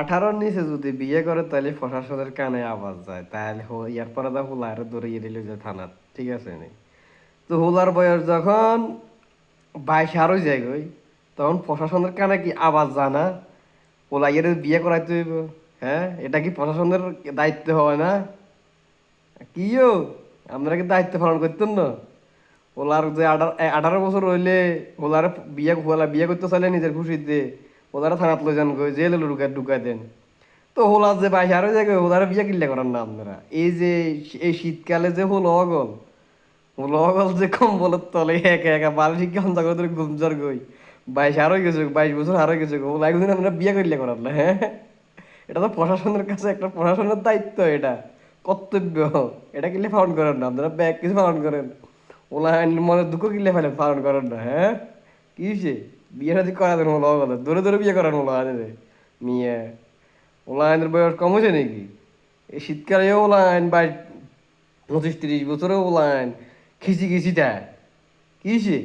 আঠারোর নিচে যদি বিয়ে করে, তাহলে প্রশাসনের কানে আওয়াজ যায়। তাহলে ইয়ার পরে দা হুলা আরও দৌড়িয়ে দিল যে থানাত, ঠিক আছে নি? তো হুলার বয়স যখন বাইশ আরও যায় গই তখন প্রশাসনের কানে কি আওয়াজ জানা ওলা ইয়ের বিয়ে করাইতে হইব হ্যাঁ? এটা কি প্রশাসনের দায়িত্ব হয় না? কিও আপনারা কি দায়িত্ব পালন করতেন না? ওলার যে আঠারো বছর হইলে ওলার বিয়ে বিয়ে করতে চাইলে নিজের খুশিতে ওলারা থানাত লই যান গই জেলে ঢুকাই ঢুকাই দেন। তো হোলার যে বাইশ আরও জায়গায় ওলারা বিয়া কিনলে করার না আপনারা। এই যে এই শীতকালে যে হলো অগল হলো অগল যে কম্বলের তলে একা একা বালিশ গামছা করে ধরে ঘুমজার গই বাইশ আরও গেছে বাইশ বছর আরও গেছে ওলা একদিন আপনারা বিয়ে করলে করার না হ্যাঁ? এটা তো প্রশাসনের কাছে একটা প্রশাসনের দায়িত্ব এটা, কর্তব্য। এটা কিনলে পালন করেন না, আপনারা ব্যাগ কিছু পালন করেন। ওলা মনে দুঃখ কিনলে ফেলে পালন করেন না হ্যাঁ? কি হয়েছে বিয়ে শাদি করা দেন ওলা কথা ধরে ধরে বিয়ে করেন ওলা আনে মেয়ে ওলা আইনের বয়স কম হয়েছে নাকি এই শীতকালে ওলা আইন বাইশ পঁচিশ তিরিশ বছরে ওলা আইন খিচি খিচিটা কি হয়েছে